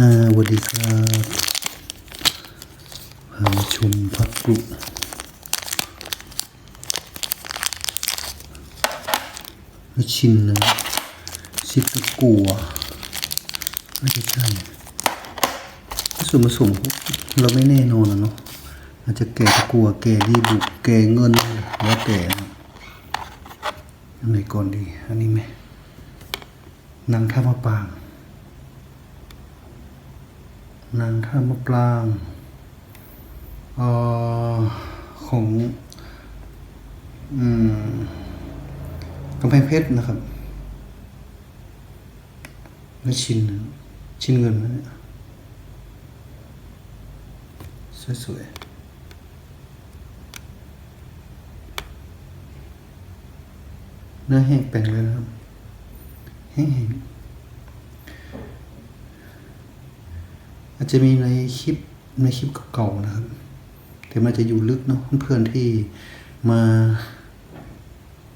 อ่าสวัสดีครับพาชมพักกุไม่ชินนะชิดตะกัวไม่ใช่ใช่ส่วนผสมเราไม่แน่นอนนะเนาะอาจจะแก่ตะกัวแก่ดีบุกแก่เงินแล้วแต่นะอันไหนก่อนดี อันนี้ไหมนางท่ามะปาง นางท่ามะปรางเอ่อของอืมกำแพงเพชรนะครับและชินนชินเงินนะเนี่ยสวยๆเนื้อแห้งแป่งเลยนะครับแห้งๆ อาจจะมีในคลิปในคลิปเก่าๆนะครับ แต่มันจะอยู่ลึกเนาะเพื่อนๆที่มา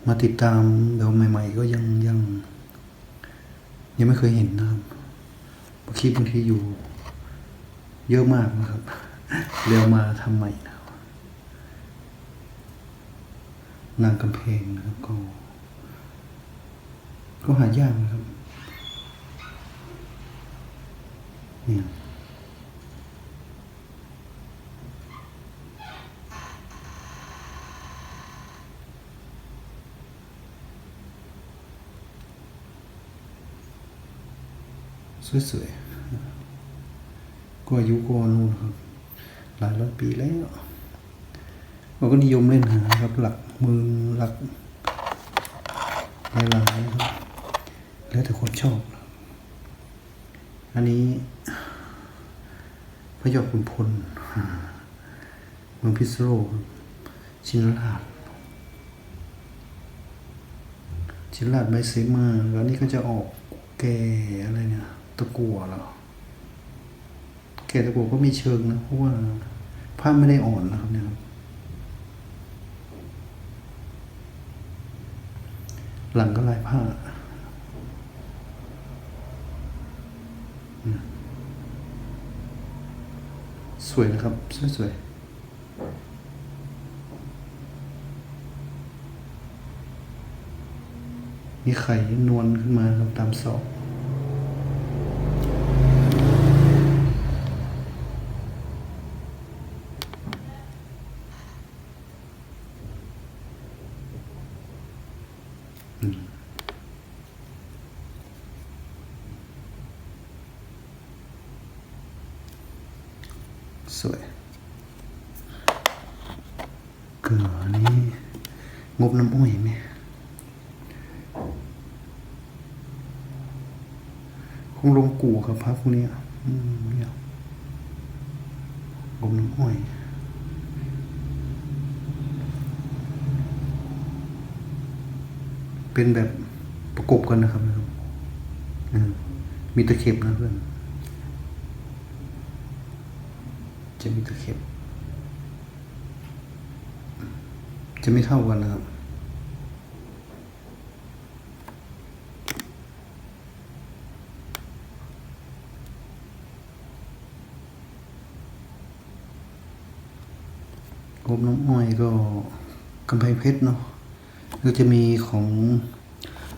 มาติดตามแบบใหม่ ๆ ก็ยังยังยังไม่เคยเห็นนะครับคลิปบางทีอยู่ เยอะมากนะครับ เร็วมาทำใหม่นะครับนางกำแพงนะครับก็ ก็หายากนะครับเนี่ย สวยๆก็อายุก็นู่นครับ หลายร้อยปีแล้วเราก็นิยมเล่นหาครับหลักมือหลักหลายๆนะครับแล้วแต่คนชอบ อันนี้ พระยอดขุนพลเมืองพิษโลกครับชินราชชินราชใบเสมาแล้วนี่ก็จะออกแก่อะไรเนี่ย ตะกัวเหรอแก่ตะกัวก็มีเชิงนะเพราะว่าผ้าไม่ได้อ่อนนะครับเนี่ยครับหลังก็ลายผ้าสวยนะครับ สวยสวยมีไข่นวลขึ้นมาตามศอก สวยเกลือนี้งบน้ำอ้อยไหมคงลงกู่ครับพระพวกนี้อืมเนี่ยงบน้ำอ้อยเป็นแบบประกบกันนะครับนะครับมีตะเข็บนะเพื่อน จะมีตะเข็บ จะไม่เท่ากันนะครับกบน้ำอ้อยก็กำแพงเพชรเนาะก็จะมีของ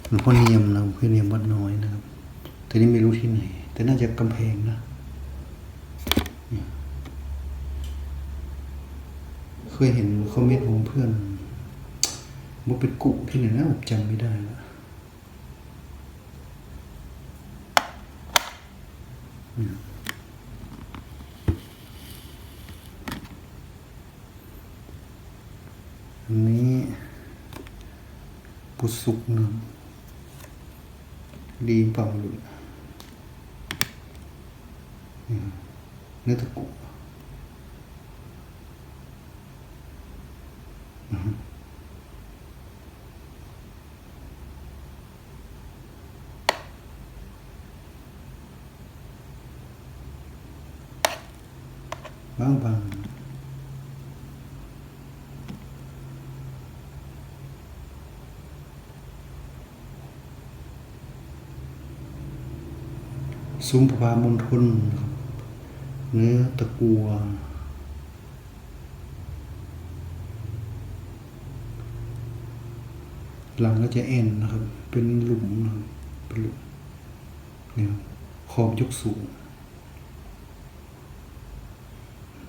หลวงพ่อเนียมนะหลวงพ่อเนียมวัดน้อยนะครับ แต่นี่ไม่รู้ที่ไหน แต่น่าจะกำแพงนะ เค ยเห็นคอมเมนต์ของเพื่อนว่าเป็นกุที่ไหนนะผมจำไม่ได้ละอืมอันนี้ปุสุกหนะดีเปล่าหรือเนื้อตะกุ บางบางซุ้มประพามณฑลนะครับเนื้อตะกัว หลังก็จะเอ็นนะครับ เป็นหลุมนะครับเป็นหลุมเนี่ยครับขอบยกสูง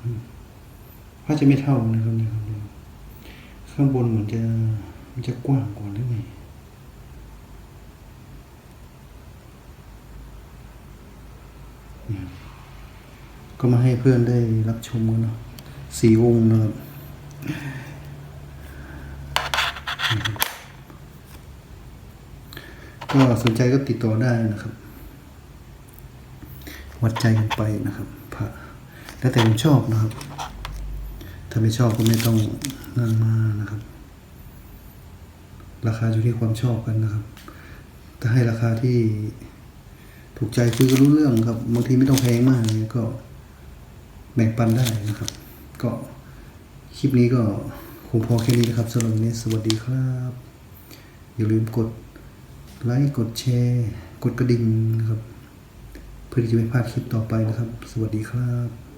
อืมผ้าจะไม่เท่านะครับเนี่ยครับข้างบนเหมือนจะมันจะกว้างกว่าหรือไงเนี่ยก็มาให้เพื่อนได้รับชมกันเนาะสี่องค์นะครับ ก็สนใจก็ติดต่อได้นะครับ วัดใจกันไปนะครับพระแล้วแต่ผมชอบนะครับ ถ้าไม่ชอบก็ไม่ต้องนั่นมานะครับ ราคาอยู่ที่ความชอบกันนะครับ ถ้าให้ราคาที่ถูกใจคุยก็รู้เรื่องครับบางทีไม่ต้องแพงมากเลยก็แบ่งปันได้นะครับ ก็คลิปนี้ก็คงพอแค่นี้นะครับสำหรับวันนี้สวัสดีครับ อย่าลืมกด ไลค์กดแชร์ กดกระดิ่งครับ เพื่อที่จะไม่พลาดคลิปต่อไปนะครับ สวัสดีครับ